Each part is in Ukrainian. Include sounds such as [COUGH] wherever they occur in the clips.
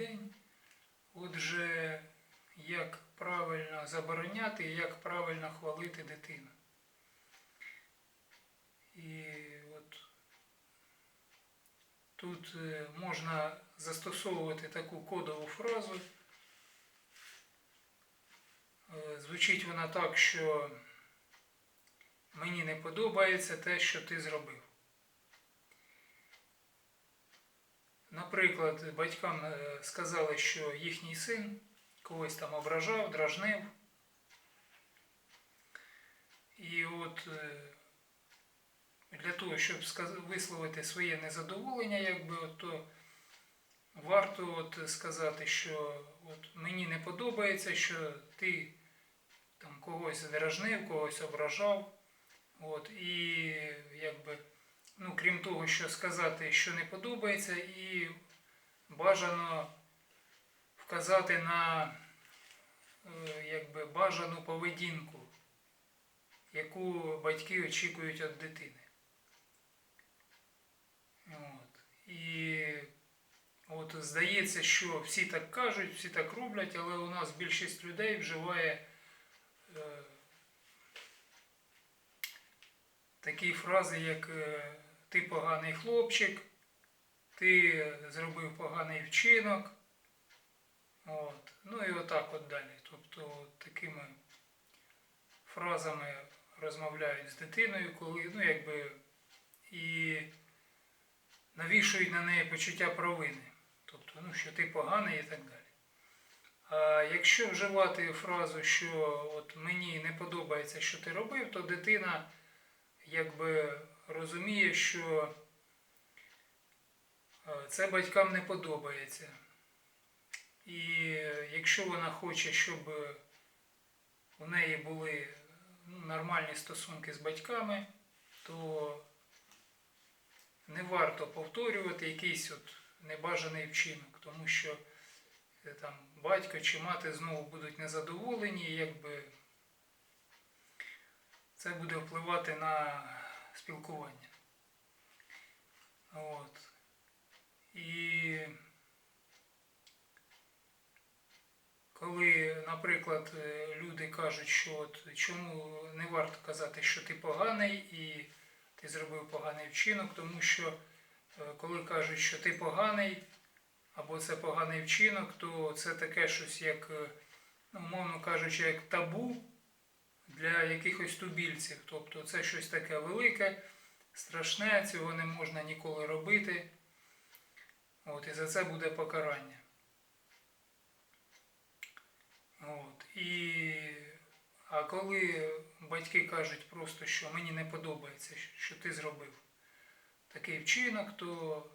день. Отже, як правильно забороняти і як правильно хвалити дитину. І от тут е, можна застосовувати таку кодову фразу. Е, Звучить вона так, що мені не подобається те, що ти зробив. Наприклад, батькам е, сказали, що їхній син когось там ображав, дражнив. І от е, для того, щоб висловити своє незадоволення, якби, от, то варто от сказати, що от мені не подобається, що ти там когось дражнив, когось ображав. От, і якби, ну, крім того, що сказати, що не подобається, і бажано вказати на е, якби, бажану поведінку, яку батьки очікують від дитини. От. І от здається, що всі так кажуть, всі так роблять, але у нас більшість людей вживає е, такі фрази, як е, ти поганий хлопчик, ти зробив поганий вчинок. От. Ну і отак от далі. Тобто такими фразами розмовляють з дитиною, коли, ну якби, і навішують на неї почуття провини. Тобто, ну, що ти поганий і так далі. А якщо вживати фразу, що от мені не подобається, що ти робив, то дитина якби розуміє, що е, це батькам не подобається. І якщо вона хоче, щоб у неї були ну, нормальні стосунки з батьками, то не варто повторювати якийсь от небажаний вчинок, тому що е, там батько чи мати знову будуть незадоволені, якби це буде впливати на спілкування. От. І коли, наприклад, е, люди кажуть, що от чому не варто казати, що ти поганий і ти зробив поганий вчинок, тому що е, коли кажуть, що ти поганий, або це поганий вчинок, то це таке щось як, е, ну, умовно кажучи, як табу для якихось тубільців. Тобто це щось таке велике, страшне, цього не можна ніколи робити. От, і за це буде покарання. От, і, а коли батьки кажуть просто, що мені не подобається, що ти зробив такий вчинок, то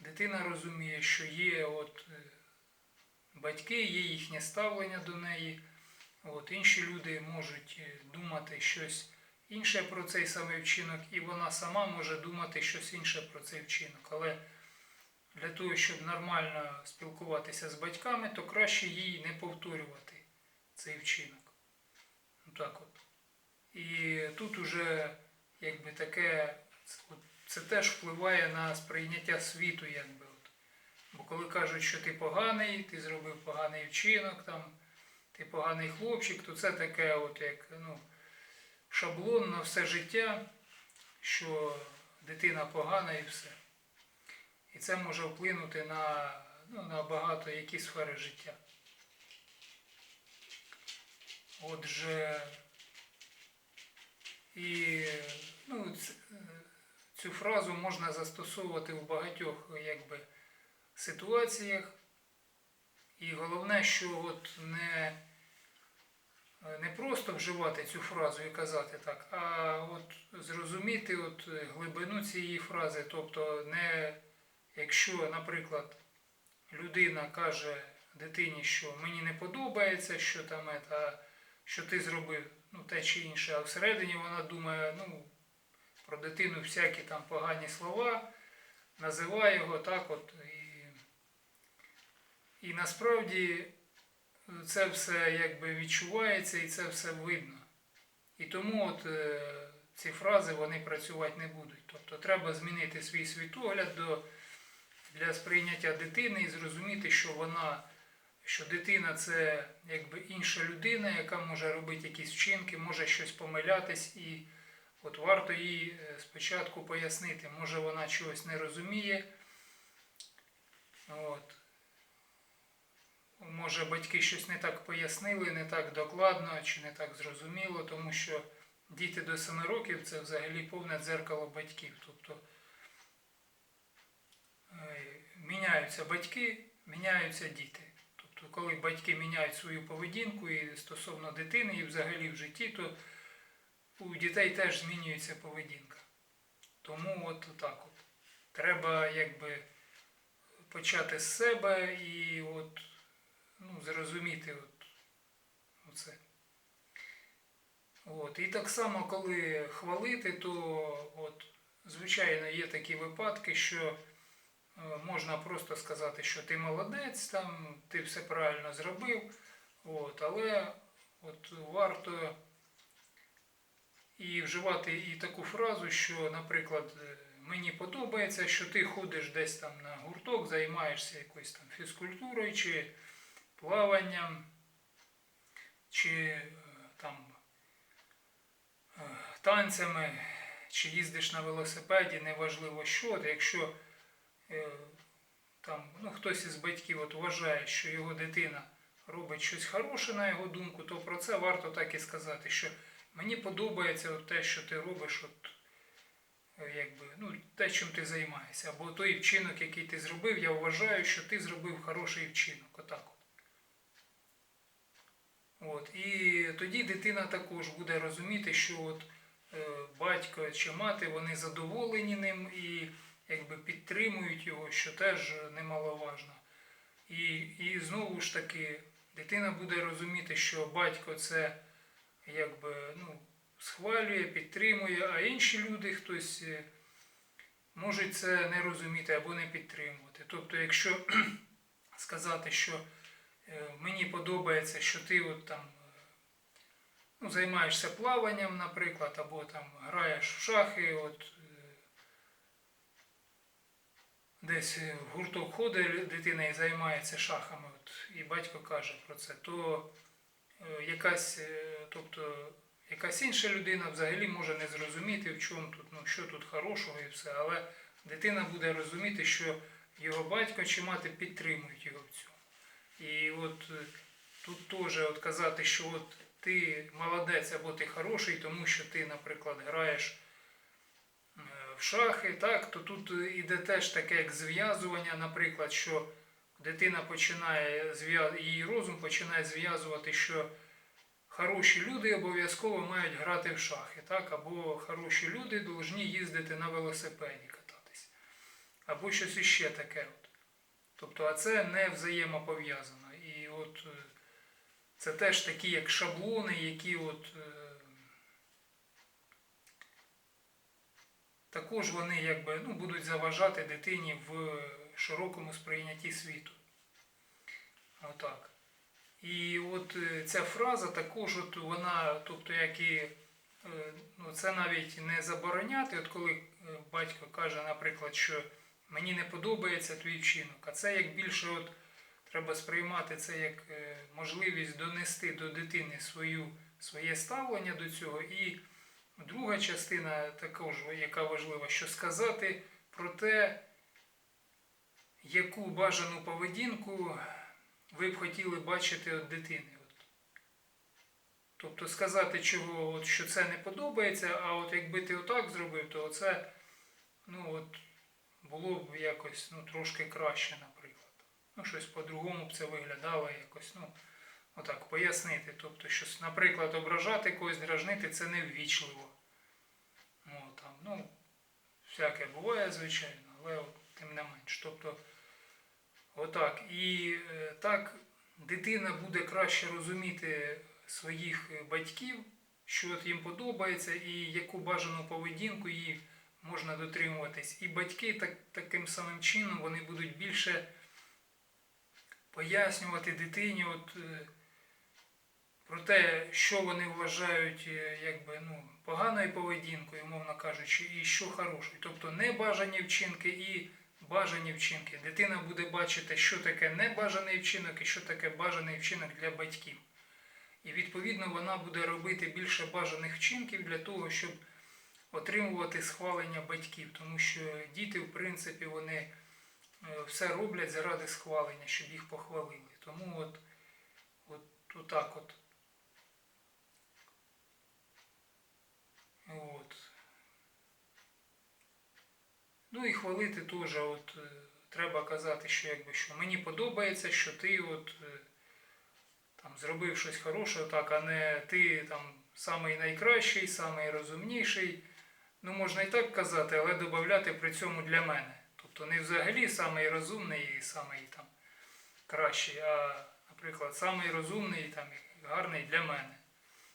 дитина розуміє, що є от батьки, є їхнє ставлення до неї. От, інші люди можуть е, думати щось інше про цей самий вчинок, і вона сама може думати щось інше про цей вчинок. Але для того, щоб нормально спілкуватися з батьками, то краще їй не повторювати цей вчинок. Ну, так от. І тут уже якби таке, це теж впливає на сприйняття світу, якби. От. Бо коли кажуть, що ти поганий, ти зробив поганий вчинок, там, ти поганий хлопчик, то це таке, от як ну, шаблон на все життя, що дитина погана і все. І це може вплинути на, ну, на багато які сфери життя. Отже, і ну, цю фразу можна застосовувати в багатьох якби, ситуаціях. І головне, що от не, не просто вживати цю фразу і казати так, а от зрозуміти от глибину цієї фрази. Тобто, не якщо, наприклад, людина каже дитині, що мені не подобається, що там это, що ти зробив ну, те чи інше, а всередині вона думає, ну, про дитину всякі там погані слова, називає його так от. І, і насправді це все якби відчувається і це все видно. І тому от е, ці фрази вони працювати не будуть. Тобто треба змінити свій світогляд до для сприйняття дитини і зрозуміти, що вона, що дитина це якби інша людина, яка може робити якісь вчинки, може щось помилятись, і от варто їй е, спочатку пояснити, може вона чогось не розуміє. От. Може, батьки щось не так пояснили, не так докладно чи не так зрозуміло, тому що діти до 7 років це взагалі повне дзеркало батьків. Тобто е, міняються батьки, міняються діти. Тобто, коли батьки міняють свою поведінку і стосовно дитини, і взагалі в житті, то у дітей теж змінюється поведінка. Тому от так от. Треба якби почати з себе і от, ну, зрозуміти от, оце. От. І так само, коли хвалити, то от, звичайно є такі випадки, що е, можна просто сказати, що ти молодець, там, ти все правильно зробив, от, але от, варто і вживати і таку фразу, що, наприклад, е, мені подобається, що ти ходиш десь там на гурток, займаєшся якоюсь там фізкультурою, чи плаванням, чи е, там е, танцями, чи їздиш на велосипеді, неважливо що. Якщо е, там, ну, хтось із батьків от вважає, що його дитина робить щось хороше, на його думку, то про це варто так і сказати, що мені подобається от те, що ти робиш, от, якби, ну, те, чим ти займаєшся. Або той вчинок, який ти зробив, я вважаю, що ти зробив хороший вчинок. Отак от. І тоді дитина також буде розуміти, що от, е, батько чи мати вони задоволені ним і якби, підтримують його, що теж немаловажно. І, і знову ж таки, дитина буде розуміти, що батько це якби, ну, схвалює, підтримує, а інші люди хтось е, можуть це не розуміти або не підтримувати. Тобто, якщо [CLEARS THROAT] сказати, що мені подобається, що ти от там е, ну, займаєшся плаванням, наприклад, або там граєш в шахи, от е, десь в гурток ходить дитина і займається шахами, от, і батько каже про це, то е, якась, е, тобто, якась інша людина взагалі може не зрозуміти, в чому тут, ну, що тут хорошого і все, але дитина буде розуміти, що його батько чи мати підтримують його в цьому. І от е, тут теж от казати, що от ти молодець або ти хороший, тому що ти, наприклад, граєш е, в шахи, так, то тут іде теж таке як зв'язування, наприклад, що дитина починає її розум починає зв'язувати, що хороші люди обов'язково мають грати в шахи, так, або хороші люди повинні їздити на велосипеді кататись, або щось іще таке. От. Тобто, а це не взаємопов'язано. І от е, це теж такі як шаблони, які от е, також вони якби ну, будуть заважати дитині в широкому сприйнятті світу. Отак. І от е, ця фраза також, от вона, тобто, як і ну, це навіть не забороняти, от коли батько каже, наприклад, що мені не подобається твій вчинок, а це як більше от, треба сприймати це як е, можливість донести до дитини свою, своє ставлення до цього. І друга частина також, яка важлива, що сказати про те, яку бажану поведінку ви б хотіли бачити від дитини. Тобто сказати, чого, от, що це не подобається, а от якби ти отак зробив, то це ну, от, було б якось ну, трошки краще, наприклад. Ну, щось по-другому б це виглядало якось. ну, Отак, пояснити. Тобто, що, наприклад, ображати когось, дражнити це неввічливо. Ну, там, ну, всяке буває, звичайно, але от, тим не менш. Тобто, отак. І е, так дитина буде краще розуміти своїх батьків, що от їм подобається, і яку бажану поведінку їй можна дотримуватись. І батьки так, таким самим чином вони будуть більше пояснювати дитині от, е, про те, що вони вважають е, якби, ну, поганою поведінкою, мовно кажучи, і що хорошою. Тобто небажані вчинки і бажані вчинки. Дитина буде бачити, що таке небажаний вчинок і що таке бажаний вчинок для батьків. І відповідно вона буде робити більше бажаних вчинків для того, щоб отримувати схвалення батьків. Тому що діти, в принципі, вони е, все роблять заради схвалення, щоб їх похвалили. Тому от, от, от так от. От. Ну і хвалити теж, от, е, треба казати, що якби що мені подобається, що ти от, е, там, зробив щось хороше, так, а не ти там самий найкращий, самий розумніший. Ну, можна і так казати, але додати при цьому для мене. Тобто не взагалі самий розумний і самий там кращий, а, наприклад, самий розумний там, і гарний для мене.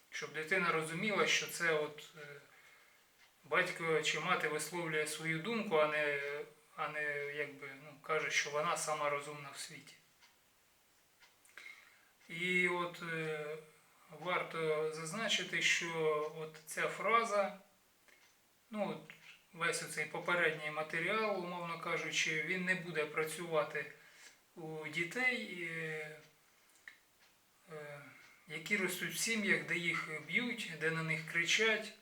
Щоб дитина розуміла, що це от. е, батько чи мати висловлює свою думку, а не, а не якби, ну, каже, що вона сама розумна в світі. І от е, варто зазначити, що от ця фраза, ну, весь цей попередній матеріал, умовно кажучи, він не буде працювати у дітей, е, які ростуть в сім'ях, де їх б'ють, де на них кричать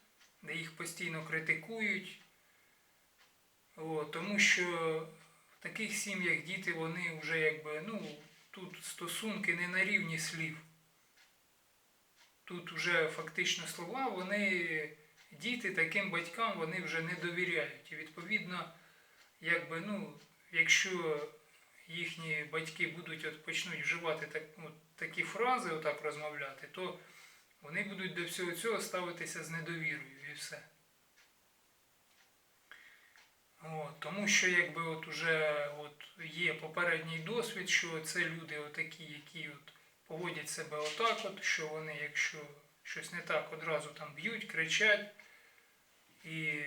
де їх постійно критикують. О, тому що в таких сім'ях діти вони вже якби, ну, тут стосунки не на рівні слів. Тут вже фактично слова, вони, діти таким батькам вони вже не довіряють. І відповідно, якби, ну, якщо їхні батьки будуть от почнуть вживати так, от, такі фрази, отак розмовляти, то вони будуть до всього цього ставитися з недовірою і все. От, тому що якби от уже от є попередній досвід, що це люди отакі, які от поводять себе отак, от, що вони, якщо щось не так, одразу там б'ють, кричать і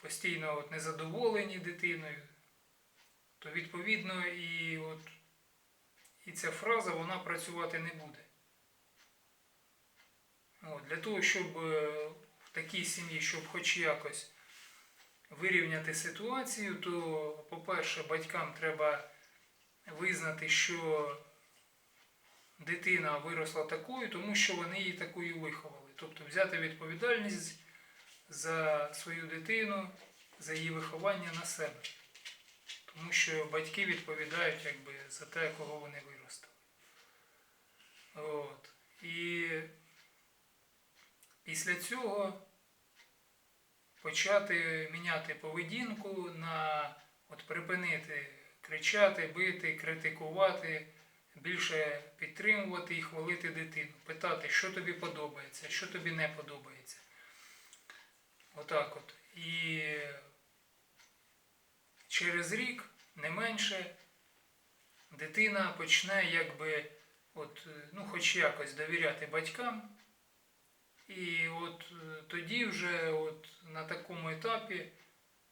постійно от незадоволені дитиною, то відповідно і, от, і ця фраза вона працювати не буде. От, для того, щоб е, в такій сім'ї, щоб хоч якось вирівняти ситуацію, то, по-перше, батькам треба визнати, що дитина виросла такою, тому що вони її такою виховали. Тобто взяти відповідальність за свою дитину, за її виховання на себе. Тому що батьки відповідають якби, за те, кого вони виростили. От. І Після цього почати міняти поведінку на от припинити кричати, бити, критикувати, більше підтримувати і хвалити дитину, питати, що тобі подобається, що тобі не подобається. Отак от. І через рік, не менше, дитина почне якби, от, ну, хоч якось довіряти батькам. І от е, тоді вже от на такому етапі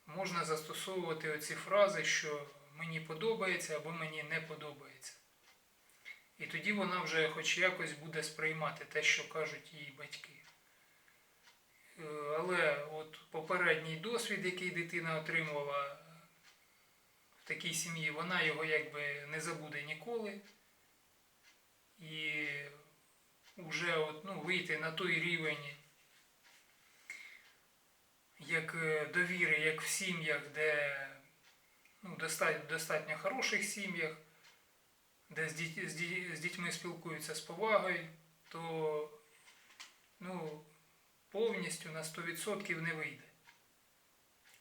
можна застосовувати оці фрази, що мені подобається або мені не подобається. І тоді вона вже хоч якось буде сприймати те, що кажуть її батьки. Е, Але от попередній досвід, який дитина отримувала в такій сім'ї, вона його якби не забуде ніколи. І вже от, ну, вийти на той рівень як е, довіри, як в сім'ях, де ну, достатньо, достатньо хороших сім'ях, де з, діть, з, діть, з дітьми спілкуються з повагою, то ну, повністю на 100% не вийде.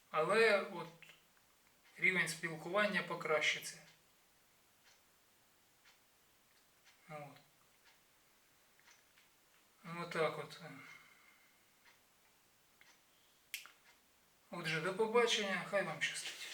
Але от рівень спілкування покращиться. От. Отак от. Отже, до побачення, хай вам щастить.